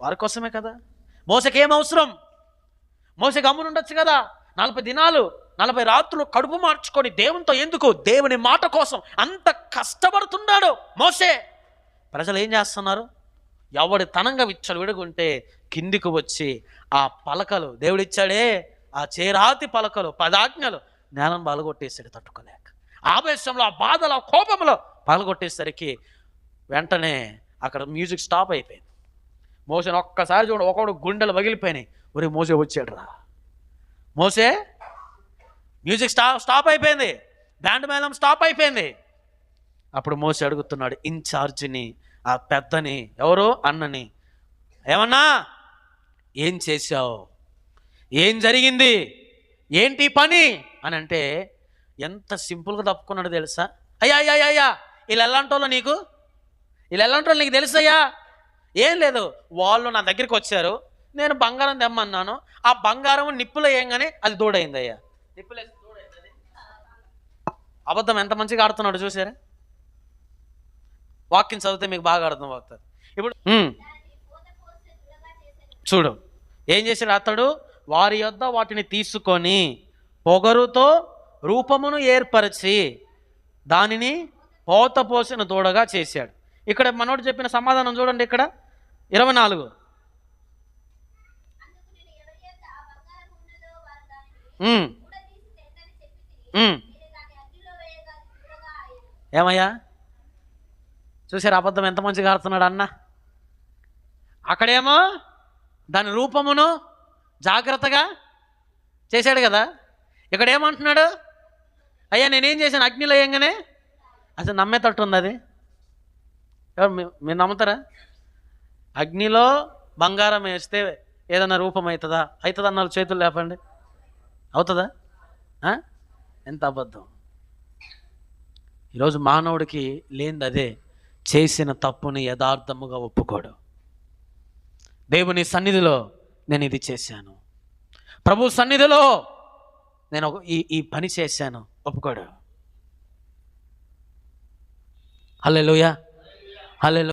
వారి కోసమే కదా? మోసకి ఏం అవసరం? మోస గమ్మునుండొచ్చు కదా? నలభై దినాలు నలభై రాత్రులు కడుపు మార్చుకొని దేవునితో ఎందుకు? దేవుని మాట కోసం అంత కష్టపడుతున్నాడు మోసే. ప్రజలు ఏం చేస్తున్నారు? ఎవడి తనంగా విచ్చలు విడుగుంటే కిందికి వచ్చి ఆ పలకలు దేవుడిచ్చాడే ఆ చేరాతి పలకలు పదాజ్ఞలు నేలను బలగొట్టేసాడు తట్టుకోలేక. ఆవేశంలో ఆ బాధలో ఆ కోపంలో పలగొట్టేసరికి వెంటనే అక్కడ మ్యూజిక్ స్టాప్ అయిపోయింది. మోసను ఒక్కసారి చూడు ఒకడు గుండెలు పగిలిపోయినాయి. ఒరే మోసే వచ్చాడు రా మోసే మ్యూజిక్ స్టా స్టాప్ అయిపోయింది. బ్యాండ్ మేళం స్టాప్ అయిపోయింది. అప్పుడు మోసే అడుగుతున్నాడు ఇన్ఛార్జిని ఆ పెద్దని ఎవరు? అన్నని. ఏమన్నా? ఏం చేశావు? ఏం జరిగింది? ఏంటి పని? అని అంటే ఎంత సింపుల్గా తప్పుకున్నాడు తెలుసా? అయ్యా అయ్యా అయ్యా, అయ్యా వీళ్ళు ఎలాంటి వాళ్ళు నీకు? వీళ్ళు ఎలాంటి వాళ్ళు నీకు తెలుసయ్యా? ఏం లేదు వాళ్ళు నా దగ్గరికి వచ్చారు. నేను బంగారం తెమ్మన్నాను. ఆ బంగారం నిప్పులో వేయంగానే అది దూడైంది అయ్యా నిప్పులు అబద్ధం ఎంత మంచిగా ఆడుతున్నాడు చూసారా వాక్యం చదివితే మీకు బాగా అర్థం అవుతుంది. ఇప్పుడు చూడు ఏం చేశాడు అతడు? వారి యొద్ద వాటిని తీసుకొని పొగరుతో రూపమును ఏర్పరిచి దానిని పోత పోసిన దూడగా చేశాడు. ఇక్కడ మనోడు చెప్పిన సమాధానం చూడండి ఇక్కడ. ఇరవై నాలుగు. ఏమయ్యా? చూసారు అబద్ధం ఎంత మంచిగా ఆడుతున్నాడు అన్న? అక్కడేమో దాని రూపమును జాగ్రత్తగా చేశాడు కదా. ఇక్కడ ఏమంటున్నాడు అయ్యా నేనేం చేశాను? అగ్నిలయంగానే అసలు నమ్మేటట్టు ఉంది అది. ఎవరు మీరు నమ్ముతారా? అగ్నిలో బంగారం వేస్తే ఏదైనా రూపం అవుతుందా? అవుతుంది అన్నారు చేతులు లేపండి. అవుతుందా? ఎంత అబద్ధం. ఈరోజు మానవుడికి లేనిది అదే. చేసిన తప్పుని యథార్థముగా ఒప్పుకోడు. దేవుని సన్నిధిలో నేను ఇది చేశాను. ప్రభు సన్నిధిలో నేను ఒక- ఈ ఈ పని చేశాను. ఒప్పుకోడు. హల్లెలూయా. హల్లెలూయా.